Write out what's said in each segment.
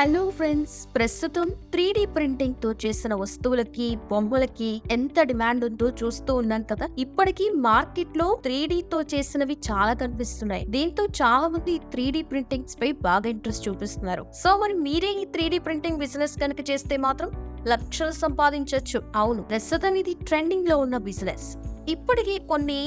Hello friends ప్రస్తుతం three D ప్రింటింగ్తో చేసిన వస్తువులకి బొమ్మలకి ఎంత డిమాండ్ ఉందో చూస్తూ ఉన్నాం కదా. ఇప్పటికీ మార్కెట్లో త్రీ తో చేసినవి చాలా కనిపిస్తున్నాయి. దీంతో చాలా మంది త్రీ డి ప్రింటింగ్స్ పై బాగా ఇంట్రెస్ట్ చూపిస్తున్నారు. సో మరి మీరే ఈ త్రీ డి ప్రింటింగ్ బిజినెస్ కనుక చేస్తే మాత్రం లక్షలు సంపాదించవచ్చు అవును ప్రస్తుతం ఇది ట్రెండింగ్లో ఉన్న బిజినెస్ ఇప్పటికీ కొన్ని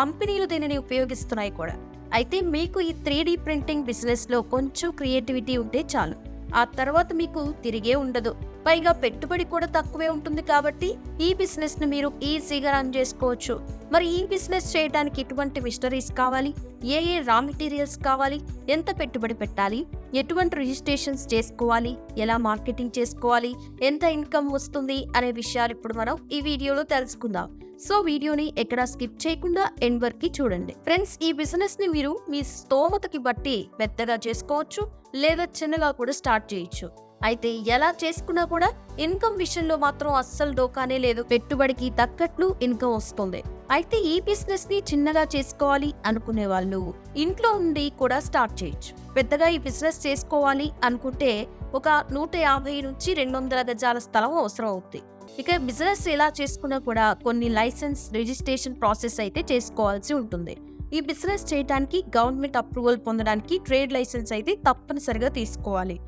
కంపెనీలు దీనిని ఉపయోగిస్తున్నాయి కూడా. అయితే మీకు ఈ త్రీ డి ప్రింటింగ్ బిజినెస్లో కొంచెం క్రియేటివిటీ ఉంటే చాలు. ఆ తర్వాత మీకు తిరిగే ఉండదు. పైగా పెట్టుబడి కూడా తక్కువే ఉంటుంది కాబట్టి ఈ బిజినెస్ను మీరు ఈజీగా రన్ చేసుకోవచ్చు. మరి ఈ బిజినెస్ చేయడానికి ఎటువంటి మిషనరీస్ కావాలి? ఏ ఏ రా మెటీరియల్స్ కావాలి? ఎంత పెట్టుబడి పెట్టాలి? ఎటువంటి రిజిస్ట్రేషన్స్ చేసుకోవాలి? ఎలా మార్కెటింగ్ చేసుకోవాలి? ఎంత ఇన్కమ్ వస్తుంది? అనే విషయాలు ఇప్పుడు మనం ఈ వీడియోలో తెలుసుకుందాం. సో వీడియోని ఎక్కడ స్కిప్ చేయకుండా ఎండ్ వరకు చూడండి. ఫ్రెండ్స్ ఈ బిజినెస్ని మీరు మీ స్తోమతకి బట్టి పెద్దగా చేసుకోవచ్చు లేదా చిన్నగా కూడా స్టార్ట్ చేయొచ్చు. అయితే ఎలా చేసుకున్నా కూడా ఇన్కమ్ విషయంలో మాత్రం అస్సలు డోకానే లేదు. పెట్టుబడికి తగ్గట్లు ఇన్కమ్ వస్తుంది. అయితే ఈ బిజినెస్ని చిన్నగా చేసుకోవాలి అనుకునే వాళ్ళు ఇంట్లో ఉండి కూడా స్టార్ట్ చేయొచ్చు. పెద్దగా ఈ బిజినెస్ చేసుకోవాలి అనుకుంటే ఒక నూట యాభై నుంచి రెండు వందల గజాల స్థలం అవసరం అవుతుంది ఇక బిజినెస్ ఎలా చేసుకున్నా కూడా కొన్ని లైసెన్స్ రిజిస్ట్రేషన్ ప్రాసెస్ అయితే చేసుకోవాల్సి ఉంటుంది. ఈ బిజినెస్ చేయడానికి గవర్నమెంట్ అప్రూవల్ పొందడానికి ట్రేడ్ లైసెన్స్ అయితే తప్పనిసరిగా తీసుకోవాలి.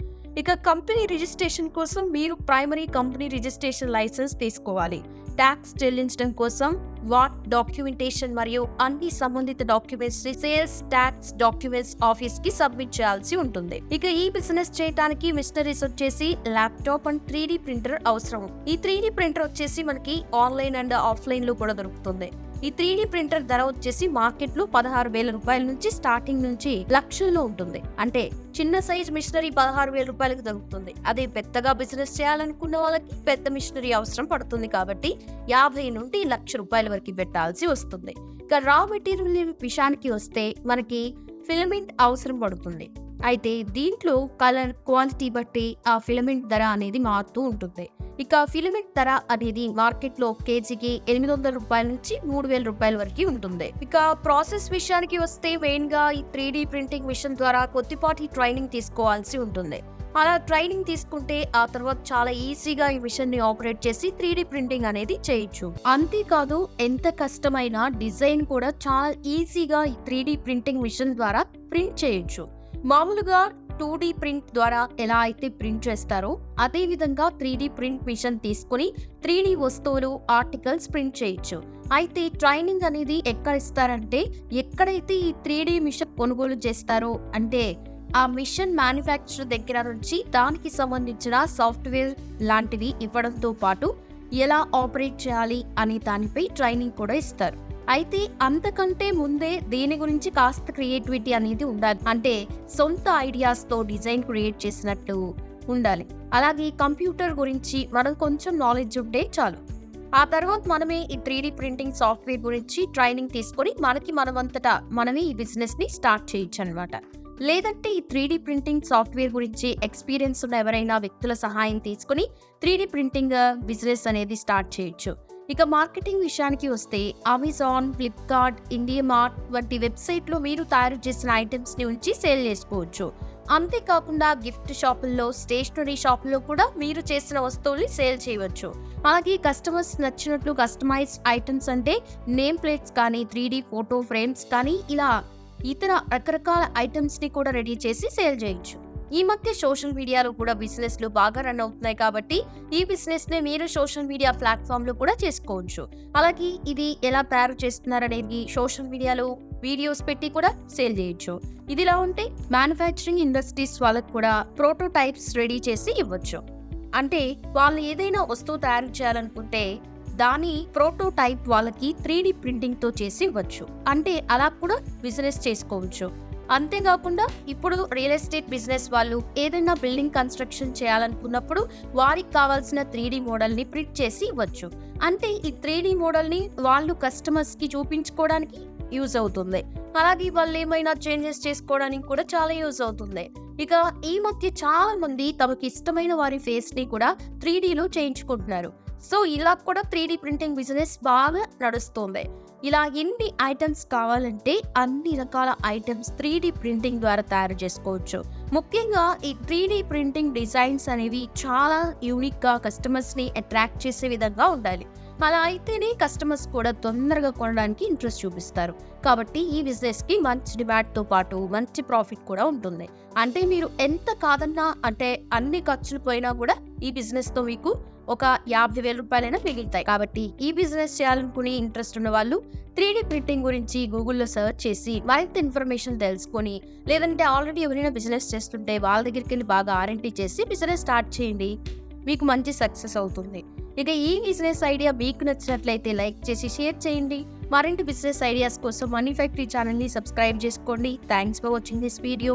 ఇక కంపెనీ రిజిస్ట్రేషన్ కోసం మీరు ప్రైమరీ కంపెనీ రిజిస్ట్రేషన్ లైసెన్స్ తీసుకోవాలి. ట్యాక్స్ చెల్లించడం కోసం వాట్ డాక్యుమెంటేషన్ మరియు అన్ని సంబంధిత డాక్యుమెంట్స్ సేల్స్ ట్యాక్స్ డాక్యుమెంట్స్ ఆఫీస్కి సబ్మిట్ చేయాల్సి ఉంటుంది. ఇక ఈ బిజినెస్ చేయడానికి మిషనరీస్ వచ్చేసి ల్యాప్టాప్ అండ్ త్రీ ప్రింటర్ అవసరం. ఈ త్రీ ప్రింటర్ వచ్చేసి మనకి ఆన్లైన్ అండ్ ఆఫ్లైన్లో కూడా దొరుకుతుంది. ఈ త్రీ ప్రింటర్ ధర వచ్చేసి మార్కెట్లో పదహారు వేల రూపాయల నుంచి స్టార్టింగ్ నుంచి లక్షల్లో ఉంటుంది. అంటే చిన్న సైజ్ మిషనరీ పదహారు వేల రూపాయలకు దొరుకుతుంది. అదే పెద్దగా బిజినెస్ చేయాలనుకున్న వాళ్ళకి పెద్ద మిషనరీ అవసరం పడుతుంది కాబట్టి యాభై నుండి లక్ష రూపాయల వరకు పెట్టాల్సి వస్తుంది. ఇక రా మెటీరియల్ విషయానికి వస్తే మనకి ఫిలమెంట్ అవసరం పడుతుంది. అయితే దీంట్లో కలర్ క్వాలిటీ బట్టి ఆ ఫిలమెంట్ ధర అనేది మారుతూ ఉంటుంది. ఇక ఫిలమెంట్ ధర అనేది మార్కెట్లో కేజీకి ఎనిమిది వందల రూపాయల నుంచి మూడు వేల రూపాయల వరకు ఉంటుంది. ఇక ప్రాసెస్ విషయానికి వస్తే మెయిన్గా ఈ త్రీ ప్రింటింగ్ మిషన్ ద్వారా కొద్దిపాటి ట్రైనింగ్ తీసుకోవాల్సి ఉంటుంది. అలా ట్రైనింగ్ తీసుకుంటే ఆ తర్వాత చాలా ఈజీగా ఈ మిషన్ని ఆపరేట్ చేసి త్రీ ప్రింటింగ్ అనేది చేయొచ్చు. అంతేకాదు ఎంత కష్టమైన డిజైన్ కూడా చాలా ఈజీగా ఈ త్రీ ప్రింటింగ్ మిషన్ ద్వారా ప్రింట్ చేయొచ్చు. మామూలుగా టూ డి ప్రింట్ ద్వారా ఎలా అయితే ప్రింట్ చేస్తారో అదే విధంగా త్రీ డి ప్రింట్ మిషన్ తీసుకుని త్రీ డి వస్తువులు ఆర్టికల్స్ ప్రింట్ చేయొచ్చు. అయితే ట్రైనింగ్ అనేది ఎక్కడ ఇస్తారంటే ఎక్కడైతే ఈ త్రీ డి మిషన్ కొనుగోలు చేస్తారో అంటే ఆ మిషన్ మ్యానుఫ్యాక్చర్ దగ్గర నుంచి దానికి సంబంధించిన సాఫ్ట్వేర్ లాంటివి ఇవ్వడంతో పాటు ఎలా ఆపరేట్ చేయాలి అనే దానిపై ట్రైనింగ్ కూడా ఇస్తారు. అయితే అంతకంటే ముందే దీని గురించి కాస్త క్రియేటివిటీ అనేది ఉండాలి. అంటే సొంత ఐడియాస్తో డిజైన్ క్రియేట్ చేసినట్టు ఉండాలి. అలాగే కంప్యూటర్ గురించి మనం కొంచెం నాలెడ్జ్ ఉంటే చాలు. ఆ తర్వాత మనమే ఈ త్రీ ప్రింటింగ్ సాఫ్ట్వేర్ గురించి ట్రైనింగ్ తీసుకొని మనకి మనమంతటా మనమే ఈ బిజినెస్ని స్టార్ట్ చేయొచ్చు అనమాట లేదంటే ఈ త్రీ ప్రింటింగ్ సాఫ్ట్వేర్ గురించి ఎక్స్పీరియన్స్ ఉన్న ఎవరైనా వ్యక్తుల సహాయం తీసుకుని త్రీ ప్రింటింగ్ బిజినెస్ అనేది స్టార్ట్ చేయొచ్చు. ఇక మార్కెటింగ్ విషయానికి వస్తే అమెజాన్ ఫ్లిప్కార్ట్ ఇండియా మార్ట్ వంటి వెబ్సైట్లో మీరు తయారు చేసిన ఐటమ్స్ని ఉంచి సేల్ చేసుకోవచ్చు. అంతేకాకుండా గిఫ్ట్ షాపుల్లో స్టేషనరీ షాపుల్లో కూడా మీరు చేసిన వస్తువుల్ని సేల్ చేయవచ్చు. అలాగే కస్టమర్స్ నచ్చినట్లు కస్టమైజ్ ఐటమ్స్ అంటే నేమ్ ప్లేట్స్ కానీ త్రీ ఫోటో ఫ్రేమ్స్ కానీ ఇలా ఇతర రకరకాల ఐటమ్స్ని కూడా రెడీ చేసి సేల్ చేయొచ్చు. ఈ మధ్య సోషల్ మీడియాలో కూడా బిజినెస్లు బాగా రన్ అవుతున్నాయి కాబట్టి ఈ బిజినెస్ని మీరు సోషల్ మీడియా ప్లాట్ఫామ్లో కూడా చేసుకోవచ్చు. అలాగే ఇది ఎలా తయారు చేస్తున్నారనేది సోషల్ మీడియాలో వీడియోస్ పెట్టి కూడా సేల్ చేయొచ్చు. ఇదిలా ఉంటే మ్యానుఫ్యాక్చరింగ్ ఇండస్ట్రీస్ వాళ్ళకు కూడా ప్రోటోటైప్స్ రెడీ చేసి ఇవ్వచ్చు. అంటే వాళ్ళు ఏదైనా వస్తువు తయారు చేయాలనుకుంటే దాని ప్రోటోటైప్ వాళ్ళకి త్రీ ప్రింటింగ్తో చేసి ఇవ్వచ్చు. అంటే అలా కూడా బిజినెస్ చేసుకోవచ్చు. అంతేకాకుండా ఇప్పుడు రియల్ ఎస్టేట్ బిజినెస్ వాళ్ళు ఏదైనా బిల్డింగ్ కన్స్ట్రక్షన్ చేయాలనుకున్నప్పుడు వారికి కావాల్సిన త్రీ మోడల్ని ప్రింట్ చేసి ఇవ్వచ్చు. అంటే ఈ త్రీ మోడల్ని వాళ్ళు కస్టమర్స్కి చూపించుకోవడానికి యూజ్ అవుతుంది. అలాగే వాళ్ళు ఏమైనా చేంజెస్ చేసుకోవడానికి కూడా చాలా యూజ్ అవుతుంది. ఇక ఈ మధ్య చాలా మంది తమకి ఇష్టమైన వారి ఫేస్ని కూడా త్రీ డీలో చేయించుకుంటున్నారు. సో ఇలా కూడా త్రీ ప్రింటింగ్ బిజినెస్ బాగా నడుస్తుంది. ఇలా ఎన్ని ఐటమ్స్ కావాలంటే అన్ని రకాల ఐటమ్స్ త్రీ ప్రింటింగ్ ద్వారా తయారు చేసుకోవచ్చు. ముఖ్యంగా ఈ త్రీ డి ప్రింటింగ్ డిజైన్స్ అనేవి చాలా యూనిక్గా కస్టమర్స్ని అట్రాక్ట్ చేసే విధంగా ఉండాలి. అలా అయితేనే కస్టమర్స్ కూడా తొందరగా కొనడానికి ఇంట్రెస్ట్ చూపిస్తారు. కాబట్టి ఈ బిజినెస్కి మంచి డిమాండ్తో పాటు మంచి ప్రాఫిట్ కూడా ఉంటుంది. అంటే మీరు ఎంత కాదన్నా అంటే అన్ని ఖర్చులు పోయినా కూడా ఈ బిజినెస్తో మీకు ఒక యాభై వేల రూపాయలైనా మిగులుతాయి. కాబట్టి ఈ బిజినెస్ చేయాలనుకునే ఇంట్రెస్ట్ ఉన్న వాళ్ళు త్రీడీ ప్రింటింగ్ గురించి గూగుల్లో సెర్చ్ చేసి మరింత ఇన్ఫర్మేషన్ తెలుసుకొని లేదంటే ఆల్రెడీ ఎవరైనా బిజినెస్ చేస్తుంటే వాళ్ళ దగ్గరికి వెళ్ళి బాగా ఆర్ఎంటీ చేసి బిజినెస్ స్టార్ట్ చేయండి. మీకు మంచి సక్సెస్ అవుతుంది. ఇక ఈ బిజినెస్ ఐడియా మీకు నచ్చినట్లయితే లైక్ చేసి షేర్ చేయండి. మరిన్ని బిజినెస్ ఐడియాస్ కోసం మనీ ఫ్యాక్టరీ ఛానల్ని సబ్స్క్రైబ్ చేసుకోండి. Thanks for watching this video